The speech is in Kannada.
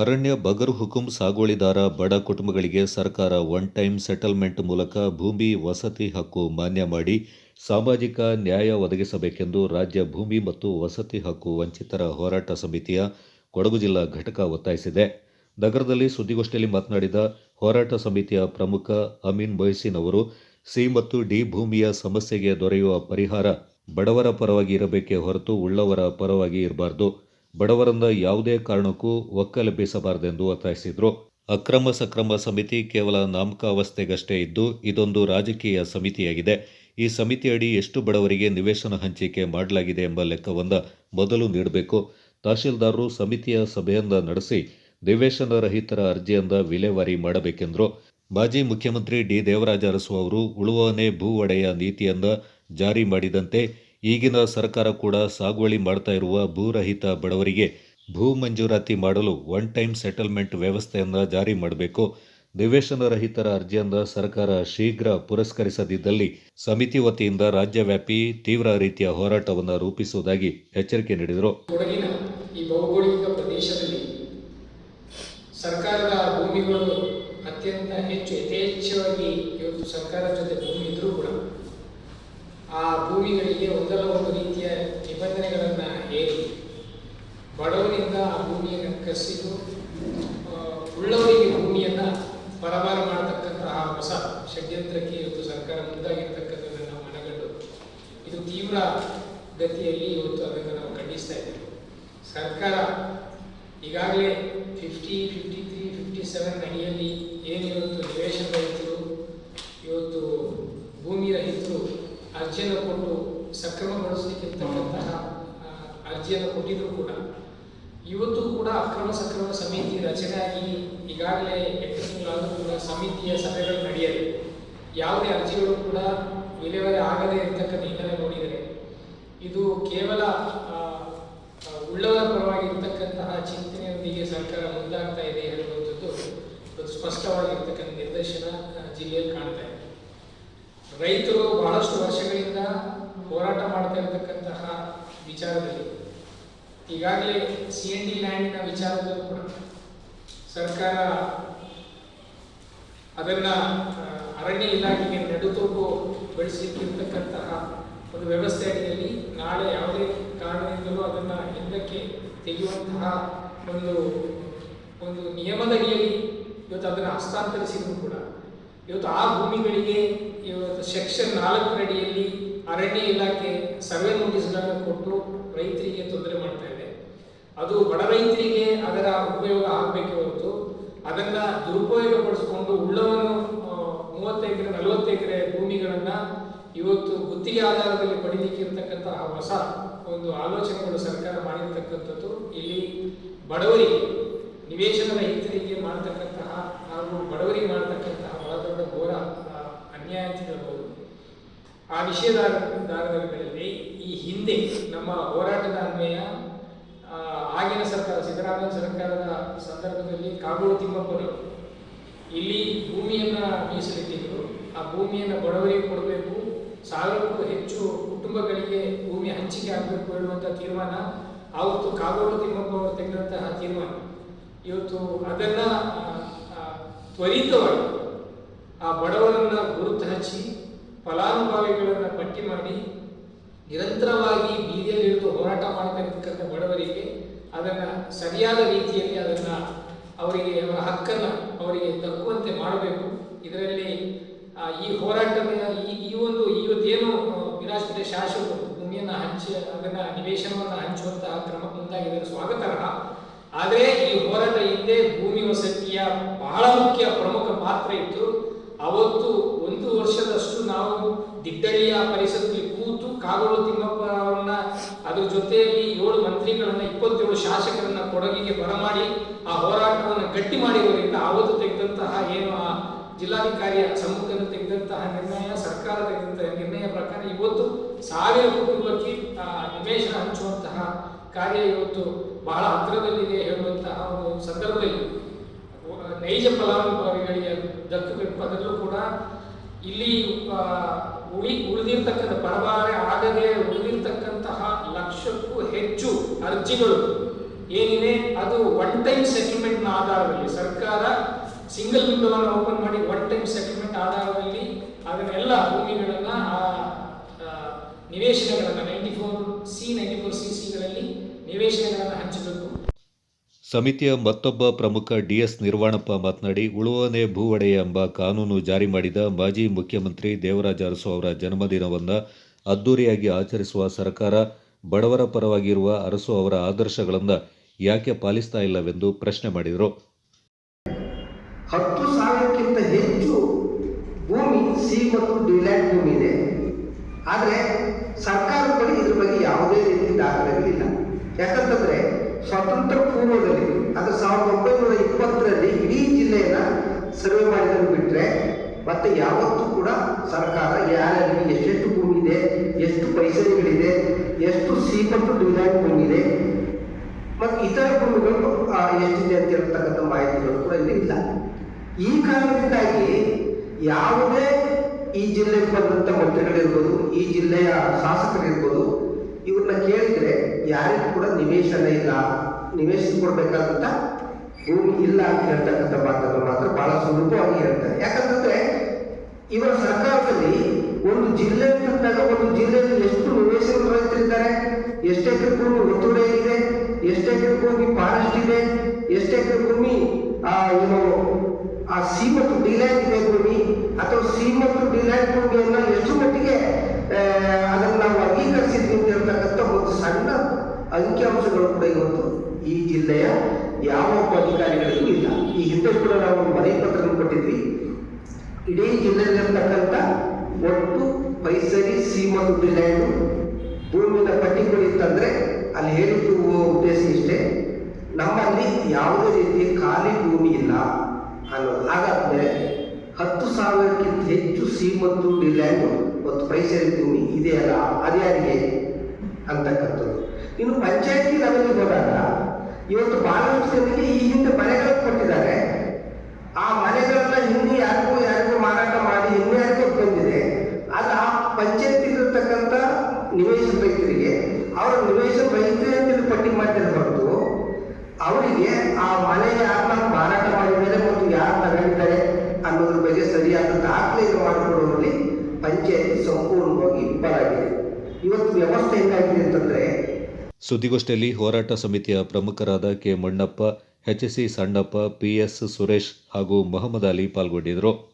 ಅರಣ್ಯ ಬಗರ್ ಹುಕುಂ ಸಾಗುವಳಿದಾರ ಬಡ ಕುಟುಂಬಗಳಿಗೆ ಸರ್ಕಾರ ಒನ್ ಟೈಮ್ ಸೆಟಲ್ಮೆಂಟ್ ಮೂಲಕ ಭೂಮಿ ವಸತಿ ಹಕ್ಕು ಮಾನ್ಯ ಮಾಡಿ ಸಾಮಾಜಿಕ ನ್ಯಾಯ ಒದಗಿಸಬೇಕೆಂದು ರಾಜ್ಯ ಭೂಮಿ ಮತ್ತು ವಸತಿ ಹಕ್ಕು ವಂಚಿತರ ಹೋರಾಟ ಸಮಿತಿಯ ಕೊಡಗು ಜಿಲ್ಲಾ ಘಟಕ ಒತ್ತಾಯಿಸಿದೆ. ನಗರದಲ್ಲಿ ಸುದ್ದಿಗೋಷ್ಠಿಯಲ್ಲಿ ಮಾತನಾಡಿದ ಹೋರಾಟ ಸಮಿತಿಯ ಪ್ರಮುಖ ಅಮೀನ್ ಮೊಯ್ಸಿನ್ ಅವರು, ಸಿ ಮತ್ತು ಡಿ ಭೂಮಿಯ ಸಮಸ್ಯೆಗೆ ದೊರೆಯುವ ಪರಿಹಾರ ಬಡವರ ಪರವಾಗಿ ಇರಬೇಕೇ ಹೊರತು ಉಳ್ಳವರ ಪರವಾಗಿ ಇರಬಾರದು. ಬಡವರನ್ನ ಯಾವುದೇ ಕಾರಣಕ್ಕೂ ಒಕ್ಕಲೆಬ್ಬಿಸಬಾರದೆಂದು ಒತ್ತಾಯಿಸಿದರು. ಅಕ್ರಮ ಸಕ್ರಮ ಸಮಿತಿ ಕೇವಲ ನಾಮಕಾವಸ್ಥೆಗಷ್ಟೇ ಇದ್ದು, ಇದೊಂದು ರಾಜಕೀಯ ಸಮಿತಿಯಾಗಿದೆ. ಈ ಸಮಿತಿಯಡಿ ಎಷ್ಟು ಬಡವರಿಗೆ ನಿವೇಶನ ಹಂಚಿಕೆ ಮಾಡಲಾಗಿದೆ ಎಂಬ ಲೆಕ್ಕವನ್ನು ಮೊದಲು ನೀಡಬೇಕು. ತಹಶೀಲ್ದಾರರು ಸಮಿತಿಯ ಸಭೆಯನ್ನ ನಡೆಸಿ ನಿವೇಶನ ರಹಿತರ ಅರ್ಜಿಯಿಂದ ವಿಲೇವಾರಿ ಮಾಡಬೇಕೆಂದರು. ಮಾಜಿ ಮುಖ್ಯಮಂತ್ರಿ ಡಿ. ದೇವರಾಜ ಅರಸು ಅವರು ಉಳುವನೆ ಭೂ ಒಡೆಯ ನೀತಿಯನ್ನ ಜಾರಿ ಮಾಡಿದಂತೆ ಈಗಿನ ಸರ್ಕಾರ ಕೂಡ ಸಾಗುವಳಿ ಮಾಡ್ತಾ ಇರುವ ಭೂರಹಿತ ಬಡವರಿಗೆ ಭೂ ಮಂಜೂರಾತಿ ಮಾಡಲು ಒನ್ ಟೈಮ್ ಸೆಟಲ್ಮೆಂಟ್ ವ್ಯವಸ್ಥೆಯನ್ನು ಜಾರಿ ಮಾಡಬೇಕು. ನಿವೇಶನ ರಹಿತರ ಅರ್ಜಿಯನ್ನು ಸರ್ಕಾರ ಶೀಘ್ರ ಪುರಸ್ಕರಿಸದಿದ್ದಲ್ಲಿ ಸಮಿತಿ ವತಿಯಿಂದ ರಾಜ್ಯವ್ಯಾಪಿ ತೀವ್ರ ರೀತಿಯ ಹೋರಾಟವನ್ನು ರೂಪಿಸುವುದಾಗಿ ಎಚ್ಚರಿಕೆ ನೀಡಿದರು. ಸರ್ಕಾರದ ಭೂಮಿಗಳು ಅತ್ಯಂತ ಹೆಚ್ಚು ಯಥೇಚ್ಛವಾಗಿ ಇವತ್ತು ಸರ್ಕಾರದ ಜೊತೆ ಭೂಮಿ ಇದ್ರೂ ಕೂಡ ಆ ಭೂಮಿಗಳಿಗೆ ಒಂದಲ್ಲ ಒಂದು ರೀತಿಯ ನಿಬಂಧನೆಗಳನ್ನು ಹೇರಿ ಬಡವರಿಂದ ಆ ಭೂಮಿಯನ್ನು ಕಸಿದು ಉಳ್ಳವರಿಗೆ ಭೂಮಿಯನ್ನು ಪರಭಾರ ಮಾಡತಕ್ಕಂತಹ ಹೊಸ ಷಡ್ಯಂತ್ರಕ್ಕೆ ಇವತ್ತು ಸರ್ಕಾರ ಮುಂದಾಗಿರ್ತಕ್ಕಂಥದ್ದನ್ನು ನಾವು ಮನಗಂಡು ಇದು ತೀವ್ರ ಗತಿಯಲ್ಲಿ ಇವತ್ತು ಅದನ್ನು ನಾವು ಖಂಡಿಸ್ತಾ ಇದ್ದೇವೆ. ಸರ್ಕಾರ ಈಗಾಗಲೇ fifty fifty three fifty seven ಅಡಿಯಲ್ಲಿ ಏನು ಇವತ್ತು ನಿವೇಶನ ರಹಿತರು ಇವತ್ತು ಭೂಮಿ ರಹಿತರು ಅರ್ಜಿಯನ್ನು ಕೊಟ್ಟು ಸಕ್ರಮಗೊಳಿಸಲಿಕ್ಕಿರ್ತಕ್ಕಂತಹ ಅರ್ಜಿಯನ್ನು ಕೊಟ್ಟಿದ್ರು ಕೂಡ. ಇವತ್ತು ಕೂಡ ಅಕ್ರಮ ಸಕ್ರಮ ಸಮಿತಿ ರಚನೆಯಾಗಿ ಈಗಾಗಲೇ ಎಂಟು ತಿಂಗಳಾದರೂ ಕೂಡ ಸಮಿತಿಯ ಸಭೆಗಳು ನಡೆಯಲಿ ಯಾವುದೇ ಅರ್ಜಿಗಳು ಕೂಡ ವಿಲೇವಾರಿ ಆಗದೇ ಇರತಕ್ಕಂಥ ಹಿನ್ನೆಲೆ ನೋಡಿದರೆ, ಇದು ಕೇವಲ ಉಳ್ಳವರ ಪರವಾಗಿ ಇರತಕ್ಕಂತಹ ಚಿಂತನೆಯೊಂದಿಗೆ ಸರ್ಕಾರ ಮುಂದಾಗ್ತಾ ಇದೆ ಹೇಳುವಂಥದ್ದು ಸ್ಪಷ್ಟವಾಗಿರ್ತಕ್ಕಂಥ ನಿರ್ದೇಶನ ಜಿಲ್ಲೆಯಲ್ಲಿ ರೈತರು ಬಹಳಷ್ಟು ವರ್ಷಗಳಿಂದ ಹೋರಾಟ ಮಾಡ್ತಾ ಇರತಕ್ಕಂತಹ ವಿಚಾರದಲ್ಲಿ ಈಗಾಗಲೇ ಸಿ ಎನ್ ಡಿ ಲ್ಯಾಂಡ್ನ ವಿಚಾರದಲ್ಲೂ ಕೂಡ ಸರ್ಕಾರ ಅದನ್ನ ಅರಣ್ಯ ಇಲಾಖೆಗೆ ನಡುತೋಪು ಬಳಸಲಿಕ್ಕಿರ್ತಕ್ಕಂತಹ ಒಂದು ವ್ಯವಸ್ಥೆ ಅಡಿಯಲ್ಲಿ ನಾಳೆ ಯಾವುದೇ ಕಾರಣದಿಂದಲೂ ಅದನ್ನ ಹಿಂದಕ್ಕೆ ತೆಗೆಯುವಂತಹ ಒಂದು ಒಂದು ನಿಯಮದಡಿಯಲ್ಲಿ ಇವತ್ತು ಅದನ್ನು ಹಸ್ತಾಂತರಿಸಿದ್ರು ಕೂಡ. ಇವತ್ತು ಆ ಭೂಮಿಗಳಿಗೆ ಇವತ್ತು ಸೆಕ್ಷನ್ ನಾಲ್ಕರ ಅಡಿಯಲ್ಲಿ ಅರಣ್ಯ ಇಲಾಖೆ ಸರ್ವೆ ನೋಟಿಸ್ಗಳನ್ನು ಕೊಟ್ಟು ರೈತರಿಗೆ ತೊಂದರೆ ಮಾಡ್ತಾ ಇದೆ. ಅದು ಬಡ ರೈತರಿಗೆ ಅದರ ಉಪಯೋಗ ಆಗಬೇಕೆ ಹೊರತು ಅದನ್ನ ದುರುಪಯೋಗ ಪಡಿಸ್ಕೊಂಡು ಉಳ್ಳವನು ಆ, ಮೂವತ್ತು ಎಕರೆ ನಲವತ್ತು ಎಕರೆ ಭೂಮಿಗಳನ್ನ ಇವತ್ತು ಗುತ್ತಿಗೆ ಆಧಾರದಲ್ಲಿ ಪಡೀಲಿಕ್ಕೆ ಇರತಕ್ಕಂತಹ ಹೊಸ ಒಂದು ಆಲೋಚನೆಗಳು ಸರ್ಕಾರ ಮಾಡಿರ್ತಕ್ಕಂಥದ್ದು. ಇಲ್ಲಿ ಬಡವರಿಗೆ ನಿವೇಶನ ರೈತರಿಗೆ ಮಾಡತಕ್ಕಂತಹ ಹಾಗೂ ಬಡವರಿಗೆ ಮಾಡತಕ್ಕಂತಹ ಬಹಳ ದೊಡ್ಡ ಘೋರ ಅನ್ಯಾಯ ಅಂತ ಹೇಳ್ಬೋದು. ಆ ಈ ಹಿಂದೆ ನಮ್ಮ ಹೋರಾಟದ ಅನ್ವಯ ಆಗಿನ ಸರ್ಕಾರ, ಸಿದ್ದರಾಮಯ್ಯ ಸರ್ಕಾರದ ಸಂದರ್ಭದಲ್ಲಿ ಕಾಗೋಡು ತಿಮ್ಮಪ್ಪನವರು. ಇಲ್ಲಿ ಭೂಮಿಯನ್ನು ಮೀಸಲಿಟ್ಟಿದ್ದರು ಆ ಭೂಮಿಯನ್ನು ಬಡವರಿಗೆ ಕೊಡಬೇಕು. ಸಾವಿರಕ್ಕೂ ಹೆಚ್ಚು ಕುಟುಂಬಗಳಿಗೆ ಭೂಮಿ ಹಂಚಿಕೆ ಆಗಬೇಕು ಹೇಳುವಂಥ ತೀರ್ಮಾನ, ಆವತ್ತು ಕಾಗೋಡು ತಿಮ್ಮಪ್ಪ ಅವರು ತೆಗೆದಂತಹ ತೀರ್ಮಾನ. ಇವತ್ತು ಅದನ್ನು ತ್ವರಿತವಾಗಿ ಆ ಬಡವರನ್ನ ಗುರುತು ಹಚ್ಚಿ ಫಲಾನುಭವಿಗಳನ್ನ ಪಟ್ಟಿ ಮಾಡಿ ನಿರಂತರವಾಗಿ ಬೀದಿಯಲ್ಲಿ ಹಿಡಿದು ಹೋರಾಟ ಮಾಡ್ತಾ ಬಡವರಿಗೆ ಅದನ್ನ ಸರಿಯಾದ ರೀತಿಯಲ್ಲಿ ಅದನ್ನ ಅವರಿಗೆ ಅವರ ಹಕ್ಕನ್ನ ಅವರಿಗೆ ದಕ್ಕುವಂತೆ ಮಾಡಬೇಕು. ಇದರಲ್ಲಿ ಈ ಹೋರಾಟದ ಈ ಈ ಒಂದು ಇವತ್ತೇನು ವಿರಾಜಿತ ಶಾಸಕರು ಭೂಮಿಯನ್ನು ಹಂಚಿ, ಅದನ್ನ ನಿವೇಶನವನ್ನು ಹಂಚುವಂತಹ ಕ್ರಮ ಮುಂದಾಗಿದ್ದಾರೆ. ಸ್ವಾಗತಾರ್ಹ. ಆದರೆ ಈ ಹೋರಾಟ ಹಿಂದೆ ಭೂಮಿ ವಸತಿಯ ಬಹಳ ಮುಖ್ಯ ಪ್ರಮುಖ ಪಾತ್ರ ಇತ್ತು. ಅವತ್ತು ಒಂದು ವರ್ಷದಷ್ಟು ನಾವು ದಿಡ್ಡಳ್ಳಿಯ ಪರಿಸರದಲ್ಲಿ ಕೂತು ಕಾಗೋಡು ತಿಮ್ಮಪ್ಪ ಅವರನ್ನ ಅದ್ರ ಜೊತೆಯಲ್ಲಿ ಏಳು ಮಂತ್ರಿಗಳನ್ನ, ಇಪ್ಪತ್ತೇಳು ಶಾಸಕರನ್ನ ಕೊಡಗಿಗೆ ಬರಮಾಡಿ ಆ ಹೋರಾಟವನ್ನು ಗಟ್ಟಿ ಮಾಡಿರೋದ್ರಿಂದ ಅವತ್ತು ತೆಗೆದಂತಹ ಏನು ಆ ಜಿಲ್ಲಾಧಿಕಾರಿಯ ಸಮ್ಮುಖದಲ್ಲಿ ತೆಗೆದಂತಹ ನಿರ್ಣಯ, ಸರ್ಕಾರ ತೆಗೆದಂತಹ ನಿರ್ಣಯ ಪ್ರಕಾರ ಇವತ್ತು ಸಾವಿರ ಕುಟುಂಬಕ್ಕೆ ನಿವೇಶನ ಹಂಚುವಂತಹ ಕಾರ್ಯ ಇವತ್ತು ಬಹಳ ಹತ್ತಿರದಲ್ಲಿದೆ ಹೇಳುವಂತಹ ಒಂದು ಸಂದರ್ಭದಲ್ಲಿ. ನೈಜ ಫಲಾನುಭವಿಗಳಿಗೆ ಅದರಲ್ಲೂ ಕೂಡ ಇಲ್ಲಿ ಉಳಿ ಉಳಿದಿರ್ತಕ್ಕಂಥ ಪರಭಾರೆ ಆಗದೆ ಉಳಿದಿರ್ತಕ್ಕಂತಹ ಲಕ್ಷಕ್ಕೂ ಹೆಚ್ಚು ಅರ್ಜಿಗಳು ಏನಿದೆ ಅದು ಒನ್ ಟೈಮ್ ಸೆಟಲ್ಮೆಂಟ್ನ ಆಧಾರದಲ್ಲಿ ಸರ್ಕಾರ ಸಿಂಗಲ್ ವಿಂಡೋವನ್ನು ಓಪನ್ ಮಾಡಿ ಒನ್ ಟೈಮ್ ಸೆಟಲ್ಮೆಂಟ್ ಆಧಾರದಲ್ಲಿ ಅದನ್ನೆಲ್ಲ ಭೂಮಿಗಳನ್ನು ಆ, ನಿವೇಶನಗಳನ್ನು ninety four C ninety four C ಸಿಗಳಲ್ಲಿ ನಿವೇಶನಗಳನ್ನು ಹಂಚಬೇಕು. ಸಮಿತಿಯ ಮತ್ತೊಬ್ಬ ಪ್ರಮುಖ ಡಿಎಸ್ ನಿರ್ವಾಣಪ್ಪ ಮಾತನಾಡಿ, ಉಳುವನೆ ಭೂವಡೆ ಎಂಬ ಕಾನೂನು ಜಾರಿ ಮಾಡಿದ ಮಾಜಿ ಮುಖ್ಯಮಂತ್ರಿ ದೇವರಾಜ ಅರಸು ಅವರ ಜನ್ಮದಿನವನ್ನು ಅದ್ದೂರಿಯಾಗಿ ಆಚರಿಸುವ ಸರ್ಕಾರ ಬಡವರ ಪರವಾಗಿರುವ ಅರಸು ಅವರ ಆದರ್ಶಗಳನ್ನು ಯಾಕೆ ಪಾಲಿಸ್ತಾ ಇಲ್ಲವೆಂದು ಪ್ರಶ್ನೆ ಮಾಡಿದರು. ಹತ್ತು ಸಾವಿರಕ್ಕಿಂತ ಹೆಚ್ಚು ಭೂಮಿ, ಸಿ ಮತ್ತು ಡಿಲ್ಯಾಂಡ್ ಭೂಮಿ ಇದೆ. ಆದರೆ ಸರ್ಕಾರದ ಬಳಿ ಇದ್ರ ಬಗ್ಗೆ ಯಾವುದೇ ರೀತಿ ದಾಖಲೆಗಳಿಲ್ಲ. ಯಾಕಂತಂದ್ರೆ ಸ್ವತಂತ್ರ ಪೂರ್ವದಲ್ಲಿ ಅದು ಸಾವಿರದ ಒಂಬೈನೂರ ಇಪ್ಪತ್ತರಲ್ಲಿ ಇಡೀ ಜಿಲ್ಲೆಯನ್ನ ಸರ್ವೆ ಮಾಡಿದ್ರು ಬಿಟ್ಟರೆ ಮತ್ತೆ ಯಾವತ್ತೂ ಕೂಡ ಸರ್ಕಾರ ಯಾರ್ಯಾರಿಗೆ ಎಷ್ಟೆಷ್ಟು ಭೂಮಿ ಇದೆ ಎಷ್ಟು ಪೈಸೆಗಳಿದೆ ಎಷ್ಟು ಸಿ ಡಿಲ್ಯಾಂಡ್ ಭೂಮಿ ಇದೆ ಮತ್ತು ಇತರ ಭೂಮಿಗಳು ಎಷ್ಟಿದೆ ಅಂತ ಹೇಳ್ತಕ್ಕಂಥ ಮಾಹಿತಿಗಳು ಕೂಡ ಇಲ್ಲಿ ಇಲ್ಲ. ಈ ಕಾರಣದಿಂದಾಗಿ ಯಾವುದೇ ಈ ಜಿಲ್ಲೆಗೆ ಬಂದಂಥ ಮಂತ್ರಿಗಳಿರ್ಬೋದು, ಈ ಜಿಲ್ಲೆಯ ಶಾಸಕರಿರ್ಬೋದು ಇವ್ರನ್ನ ಕೇಳಿದ್ರೆ ಯಾರಿಗೂ ಕೂಡ ನಿವೇಶನ ಇಲ್ಲ. ನಿವೇಶನ ಕೊಡ್ಬೇಕಾದಂತ ಭೂಮಿ ಇಲ್ಲ ಅಂತ ಹೇಳ್ತಕ್ಕಂಥ ಮಾತನ್ನು ಮಾತ್ರ ಬಹಳ ಸುಲಭವಾಗಿ ಹೇಳ್ತಾರೆ. ಯಾಕಂತಂದ್ರೆ ಇವರ ಸರ್ಕಾರದಲ್ಲಿ ಒಂದು ಜಿಲ್ಲೆ ಅಂತಂದಾಗ ಒಂದು ಜಿಲ್ಲೆಯಲ್ಲಿ ಎಷ್ಟು ನಿವೇಶನ ರೈತರಿದ್ದಾರೆ, ಎಷ್ಟು ಎಕರೆ ಭೂಮಿ ಒತ್ತುವರಿ ಇದೆ ಎಷ್ಟು ಎಕರೆ ಭೂಮಿ ಫಾರೆಸ್ಟ್ ಇದೆ, ಎಷ್ಟು ಎಕರೆ ಭೂಮಿ, ಆ, ಏನು, ಆ ಸಿ ಮತ್ತು ಡಿಲ್ಯಾಂಡ್ ಇದೆ ಭೂಮಿ, ಅಥವಾ ಸಿ ಮತ್ತು ಡಿಲ್ಯಾಂಡ್ ಭೂಮಿಯನ್ನ ಎಷ್ಟು ಮಟ್ಟಿಗೆ ಅಂಕಿಅಂಶಗಳು ಕೂಡ ಇವತ್ತು ಈ ಜಿಲ್ಲೆಯ ಯಾವ ಒಬ್ಬ ಅಧಿಕಾರಿಗಳಿಗೂ ಇಲ್ಲ. ಈ ಹಿಂದೆ ಕೂಡ ನಾವು ಮನೆ ಪತ್ರ ಕೊಟ್ಟಿದ್ವಿ. ಇಡೀ ಜಿಲ್ಲೆಯಲ್ಲಿರ್ತಕ್ಕಂಥ ಒಟ್ಟು ಪೈಸರಿ ಸಿ ಮತ್ತು ಡಿಲ್ಯಾಂಡು ಭೂಮಿನ ಪಟ್ಟಿ ಕೊಡಿ ಅಂತಂದ್ರೆ ಅಲ್ಲಿ ಹೇಳಿದ್ದು ಉದ್ದೇಶ ಇಷ್ಟೇ. ನಮ್ಮಲ್ಲಿ ಯಾವುದೇ ರೀತಿ ಖಾಲಿ ಭೂಮಿ ಇಲ್ಲ ಅನ್ನೋದು. ಹಾಗಾದ್ರೆ ಹತ್ತು ಸಾವಿರಕ್ಕಿಂತ ಹೆಚ್ಚು ಸಿ ಮತ್ತು ಡಿಲ್ಯಾಂಡು ಮತ್ತು ಪೈಸರಿ ಭೂಮಿ ಇದೆಯಲ್ಲ, ಅದ್ಯಾರಿಗೆ ಅಂತಕ್ಕಂಥದ್ದು. ಇನ್ನು ಪಂಚಾಯತಿ ಲೆವೆಲ್ಗೆ ಹೋದಾಗ ಇವತ್ತು ಬಹಳಷ್ಟು ಈ ಹಿಂದೆ ಮನೆಗಳು ಕೊಟ್ಟಿದ್ದಾರೆ. ಆ ಮನೆಗಳನ್ನ ಹಿಂದೆ ಯಾರಿಗೂ ಯಾರಿಗೂ ಮಾರಾಟ ಮಾಡಿ ಇನ್ಯಾರಿಗೂ ಬಂದಿದೆ. ಅದು ಆ ಪಂಚಾಯತಿಲಿರ್ತಕ್ಕಂಥ ನಿವೇಶನ ರೈತರಿಗೆ, ಅವರ ನಿವೇಶನ ರೈತರೇ ಅಂತೇಳಿ ಪಟ್ಟಿ ಮಾಡ್ತಾರೆ ಹೊರತು, ಅವರಿಗೆ ಆ ಮನೆ ಯಾರನ್ನ ಮಾರಾಟ ಮಾಡಿದ್ದಾರೆ ಮತ್ತು ಯಾರು ತಗೊಂಡಿದ್ದಾರೆ ಅನ್ನೋದ್ರ ಬಗ್ಗೆ ಸರಿಯಾದ ದಾಖಲೆ ಮಾಡಿಕೊಡುವಲ್ಲಿ ಪಂಚಾಯತಿ ಸಂಪೂರ್ಣವಾಗಿ ವಿಫಲಾಗಿದೆ ಇವತ್ತು ವ್ಯವಸ್ಥೆ ಹೆಂಗಾಗಿದೆ ಅಂತಂದ್ರೆ ಸುದ್ದಿಗೋಷ್ಠಿಯಲ್ಲಿ ಹೋರಾಟ ಸಮಿತಿಯ ಪ್ರಮುಖರಾದ K Mannappa, H C Sannappa PS Suresh ಹಾಗೂ ಮೊಹಮ್ಮದ್ ಅಲಿ ಪಾಲ್ಗೊಂಡಿದ್ದರು.